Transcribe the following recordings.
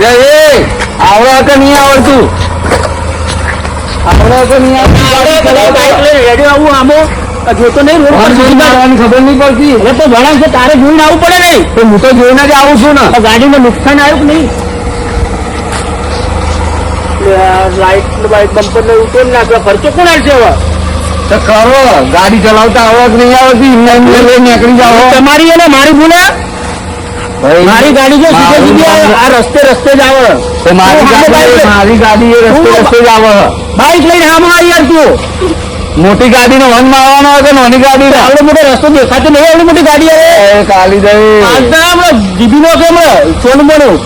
લે એ આવડે કે નહીં આવડતું? આવડે કે નહીં આવડતું? બાઈક આવું આમો જોતો નહીં રોડ પર જોઈને આવડવાની ખબર નહીં પડતી. હવે તો ઘણા છે તારે જોઈને આવવું પડે નહીં. તો હું તો જોઈને જ આવું છું ને. આ ગાડીમાં નુકસાન આવ્યું કે નહીં? લાઈટ બાઈક બમ્પર ને ઉતરી નાખ્યો? ખર્ચો કોણ આવશે હવે? તો કરો ગાડી ચલાવતા આવડત નહીં આવડતી? નીકળી જાવ તમારી અને મારી ભૂલે? મારી ગાડી જો સીધે સીધી આ રસ્તે રસ્તે જ આવે. તો મારી ગાડી મારી ગાડી એ રસ્તે રસ્તે જ આવે. બાઈક લઈને આમ આવી યાર તું. મોટી ગાડીનો વન મારવાનો હોય કે નાની ગાડી આવડો મોટો રસ્તો દેખાતો નહીં આવડી મોટી ગાડી આવે. કાલી દે આજના જીબી નો હમણાં સોનું મોનું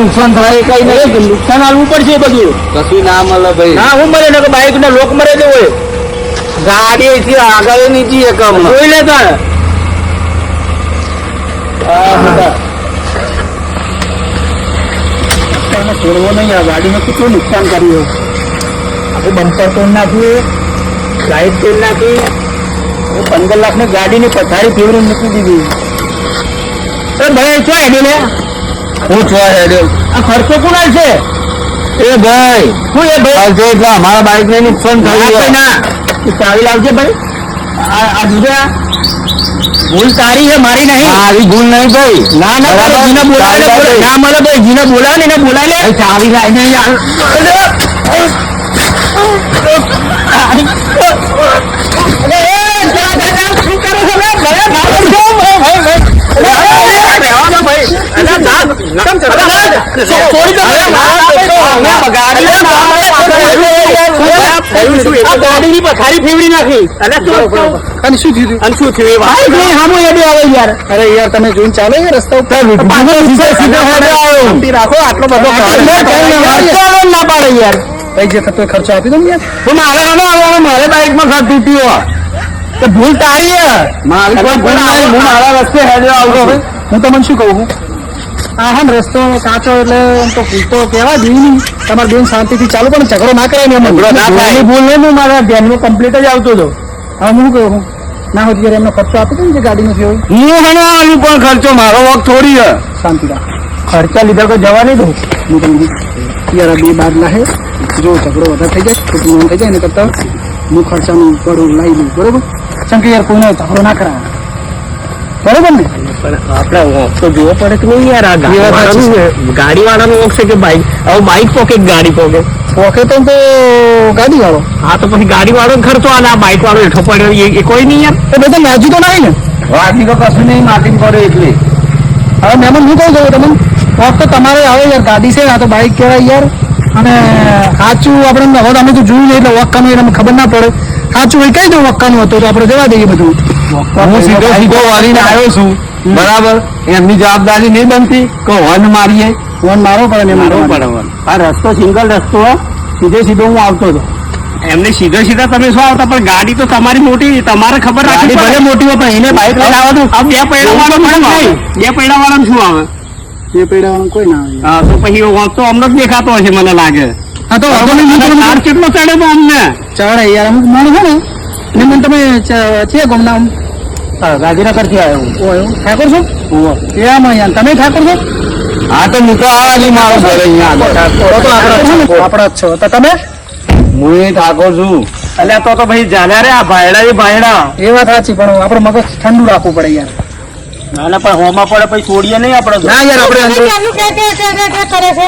નુકસાન થાય કઈ નહીં નુકસાન આવવું પડશે બધું. કશું ના મળે ભાઈ. ના હું મરે ને બાઈક ને લોક મરે છે ગાડી આગળ નીચી એક જોઈ લે તારે નહીં આ ગાડીને કેટલું નુકસાન કર્યું આપણે બમ્પર તોડ નાખ્યું લાઈટ તોડ નાખી પંદર લાખની ગાડીની પથારી ફેવરી મૂકી દીધી. અરે ભાઈ શું હેડી હું છો હેડ્યો આ ખર્ચો કોણ છે? એ ભાઈ શું એ ભાઈ. એટલે અમારા બાઈક ને નુકસાન થયું. ના. ચાવી લાવજે ભાઈ. આ આ આ. ભૂલ તારી છે મારી નહીં મારી ભૂલ નહીં ભાઈ ના ના. ભાઈ, જીને બોલાય ને ચાવી બોલાય. લાવ ના મળે ભાઈ જીને બોલાવે ને એને બોલાય લે ભાઈ, ચાવી લાવીને યાર ગાડીની પથારી ફેવડી નાખી. અને શું થયું? અને શું થયું એ વાત? ભાઈ હામો એડી આવે યાર. અરે યાર તમે જોઈને ચાલો એ રસ્તા ઉપર. રાખો આટલો બધો ના પાડે યાર. ભાઈ જે થતો ખર્ચો આપી દો યાર. તો મારે આનો આવવાનો મારે બાઈકમાં ઘર તૂટ્યું તો ભૂલ તારી હે મારી ભૂલ મારા રસ્તે હેડ્યો આવતો હું તમને શું કહું? છું આ હા રસ્તો કાચો એટલે એમ તો ભૂલ તો કહેવા જોઈએ નહીં. તમારે બેન શાંતિથી ચાલુ પણ ઝઘડો ના કરાય ને એમ. ભૂલ નહીં હું મારા ધ્યાનમાં કમ્પ્લીટ જ આવતો હતો. હવે હું કહું હું ના હોય ત્યારે એમનો ખર્ચો આપી દઉં છે ગાડીનો થયો. હું ગણવાનું પણ ખર્ચો મારો વખત થોડી હે શાંતિ રાખ. ખર્ચા લીધા કોઈ જવા નહીં દઉં. હું તમને યાર બે બાદ લાહે. જો ઝઘડો વધારે થઈ જાય ખોટું થઈ જાય ને કરતા હું ખર્ચાનું પડું લાવી દઉં બરોબર? કે યાર કોઈને ઝઘડો ના કરાવે બરોબર ને? આપણે વોક તો જોવો પડે કે નહીં યાર આ ગાડી વાળા ગાડી વાળાનું વોક છે કે બાઈક હવે બાઈક પોકે ગાડી પોકે? પોકે તો તો ગાડી વાળો હા તો પછી ગાડી વાળો ખર્ચો આલે આ બાઈક વાળો હેઠો પડ્યો. એ- કોઈ નહીં યાર. એ બધા નાજુ તો નહીં ને? વાગી તો કશું નહીં માટી પડે એટલે. હવે મેમન હું કહું છું તમને વોક તો તમારે આવે યાર ગાડી છે આ તો બાઈક કહેવાય યાર. અને સાચું આપણે હવે અમે તો જોયું નહીં એટલે વક્કાનું એટલે અમને ખબર ના પડે. સાચું એ કઈ દઉં વક્કાનું હતું તો આપણે જવા દઈએ બધું. હું સીધો સીધો વાળીને આવ્યો છું. બરાબર? એમની જવાબદારી નહીં બનતી. કે હોર્ન મારીએ. ફોન મારવો પડે ને મારવો પડે પડે આ રસ્તો સિંગલ રસ્તો. સીધે સીધો હું આવતો હતો એમને સીધો સીધા તમે શું આવતા? પણ ગાડી તો તમારી મોટી તમારે ખબર રાખી ભલે મોટી હોય પણ એને બાઇક લઈને આવવાનું આ બે પૈડા વાળા શું આવે બે પૈડા વાળા શું આવે? એ પૈડાવાનું કોઈ ના આવે. હા તો પછી વાંચતો અમને જ દેખાતો હશે મને લાગે. હા તો નહીં કેટલો ચડે તો અમને. ચડે યાર અમુક માણસ છે ને ને મને તમે છે ગોમનામ ગાંધીનગરથી ગાંધીનગરથી આવ્યો ઓ એવું ઠાકોર છો કેવા અહીંયા તમે ઠાકોર છો હા તો હું તો આવા નહીં મારો ઘરે અહીંયા આપણા જ છો. તો તમે હું એ ઠાકોર છું એટલે તો તો ભાઈ જાણ્યા રે આ ભાયડા એ ભાયડા એ વાત સાચી પણ આપણે મગજ ઠંડુ રાખવું પડે યાર ના ના પણ હોમાં પડે પછી છોડીએ નહીં આપણે ના યાર આપણે અંદર ચાલુ કે કે કે કે કે કરે છે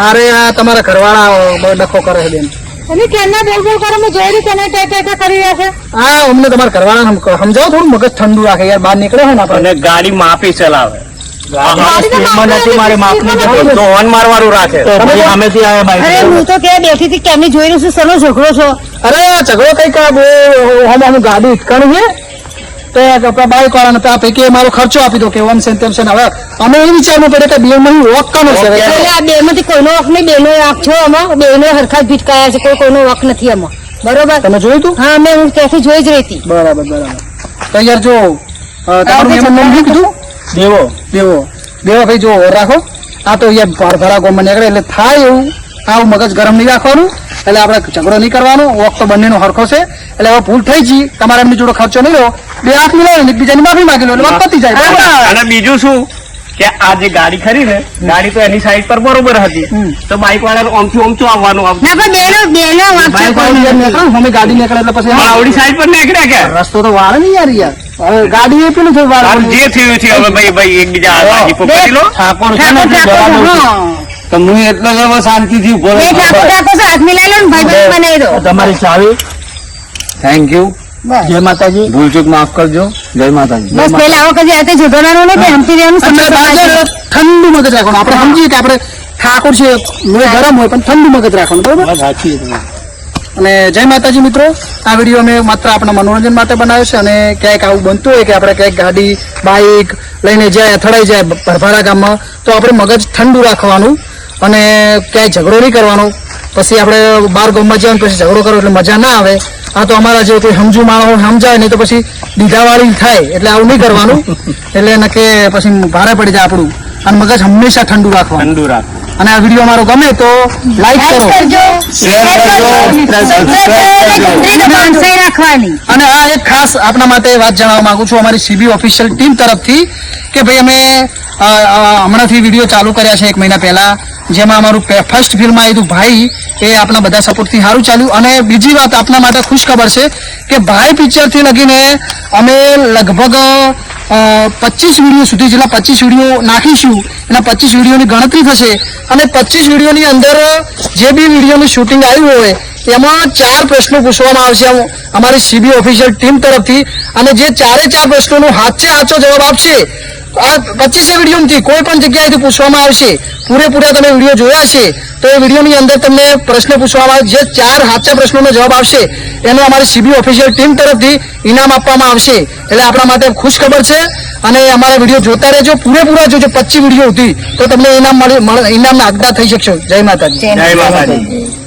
અરે આ તમારા ઘરવાળા બહુ ડખો કરે છે બેન અને કેના બોલ બોલ કરે? મેં જોઈ કેને કે કે કે કરી રહ્યા છે? હા અમને તમારા ઘરવાળા સમજાવો થોડું મગજ ઠંડુ રાખે યાર બહાર નીકળે છે ને આપણે. અને ગાડી માપી ચલાવે. ગાડી તો કે બાઈક વાળાને તો આ પૈકી એ મારો ખર્ચો આપી દો કે ઓમ છે તેમ છે હવે અમે એ વિચારવું પડે કે બે માં વોક કોનો છે? બે માંથી કોઈનો વોક નહીં બેનો વક છો આમાં બેનો હરખા ભીટ કયા છે કોઈ કોઈનો વોક નથી આમાં. બરોબર? તમે જોયું તું? હા મેં હું ત્યાંથી જોઈ જ રહી હતી. બરાબર બરાબર. તો યાર જો તમારું એમ નામ શું કીધું દેવો દેવો. દેવો ભાઈ જો ઓર રાખો. આ તો યાર ભાર ભરા ગોમ નીકળે એટલે થાય એવું. આવું મગજ ગરમ નહીં રાખવાનું. એટલે આપણે ઝઘડો નહીં કરવાનો. વોક તો બંનેનો હરખો છે. એટલે હવે ભૂલ થઈ જઈ તમારે એમની જોડે ખર્ચો નહીં રહ્યો. બે હાથ મિલાવે ને એકબીજાની માફી માંગી લો એટલે વાત પતી જાય. અને બીજું શું? કે આ જે ગાડી ખરી ને ગાડી તો એની સાઈડ પર બરોબર હતી. તો બાઈક વાળા ઓમથી ઓમચું આવવાનું આવતું. વાળું અમે ગાડી નીકળે એટલે પછી આવડી સાઈડ પર નીકળ્યા કે? રસ્તો તો વાળે નહીં યાર યાર. ગાડી એ પેલું થયું આમ જે થયું છે હવે ભાઈ ભાઈ એકબીજા ઠાકોર. તો હું એટલો જ શાંતિથી ઊભો ઠાકોર ઠાકોર હાથ મિલાવી લો ને ભાઈ તમારી ચાવી. થેન્ક યુ જય માતાજી. ભૂલચૂક માફ કરજો. જય માતાજી. બસ પેલા આવો કદી આતે ઝઘડવાનું ને કે હમતી રહેવાનું. ઠંડુ મગજ રાખવાનું. આપણે સમજીએ કે આપણે ઠાકોર છે લોહી ગરમ હોય પણ ઠંડુ મગજ રાખવાનું બરોબર? અને જય માતાજી મિત્રો આ વીડિયો અમે માત્ર આપણા મનોરંજન માટે બનાવ્યો છે અને ક્યાંક આવું બનતું હોય કે આપણે ક્યાંક ગાડી બાઇક લઈને જાય અથડાઈ જાય ભરભારા ગામમાં તો આપણે મગજ ઠંડુ રાખવાનું અને ક્યાંય ઝઘડો નહીં કરવાનો. પછી આપણે બાર ગામમાં જઈએ ને પછી ઝઘડો કરો એટલે મજા ના આવે. આ તો અમારા જે કોઈ સમજુ માણસો સમજાય નહીં તો પછી દીધાવાળી થાય એટલે આવું નહીં કરવાનું. એટલે એને કે પછી ભારે પડી જાય આપણું. અને મગજ હંમેશા ઠંડુ રાખવાનું. ઠંડુ રાખ અને આ વીડિયો અમારો ગમે તો લાઈક લાઈક કરો. કરજો. શેર કરજો, અને આ એક ખાસ આપના માટે વાત જણાવવા માંગુ છું અમારી સીબી ઓફિશિયલ ટીમ તરફથી કે ભાઈ અમે હમણાંથી વીડિયો ચાલુ કર્યા છે એક મહિના પહેલા. જેમાં અમારું ફર્સ્ટ ફિલ્મ આવ્યું ભાઈ, એ આપણા બધા સપોર્ટથી સારું ચાલ્યું. અને બીજી વાત આપના માટે ખુશ ખબર છે કે ભાઈ પિક્ચરથી લગીને અમે લગભગ પચીસ વીડિયો સુધી, જેટલા પચીસ વીડિયો નાખીશું, એના પચીસ વિડીયોની ગણતરી થશે. અને પચીસ વિડીયોની અંદર જે બી વિડીયોનું શૂટિંગ આવ્યું હોય, એમાં ચાર પ્રશ્નો પૂછવામાં આવશે અમારી સીબી ઓફિશિયલ ટીમ તરફથી. અને જે ચારે ચાર પ્રશ્નોનો હાથે હાચો જવાબ આપશે આ પચીસે વિડીયોમાંથી કોઈ પણ જગ્યાએથી પૂછવામાં આવશે, પૂરેપૂરા તમે વીડિયો જોયા છે તો એ વિડીયોની અંદર તમને પ્રશ્ન પૂછવામાં આવે, જે ચાર સાચા પ્રશ્નોનો જવાબ આવશે, એનો અમારી સીબી ઓફિશિયલ ટીમ તરફથી ઇનામ આપવામાં આવશે. એટલે આપણા માટે ખુશ ખબર છે અને અમારા વીડિયો જોતા રહેજો, પૂરેપૂરા જોજો, પચીસ વીડિયો હતી તો તમને ઇનામ મળી ઇનામના હકદાર થઈ શકશો. જય માતાજી. જય માતાજી.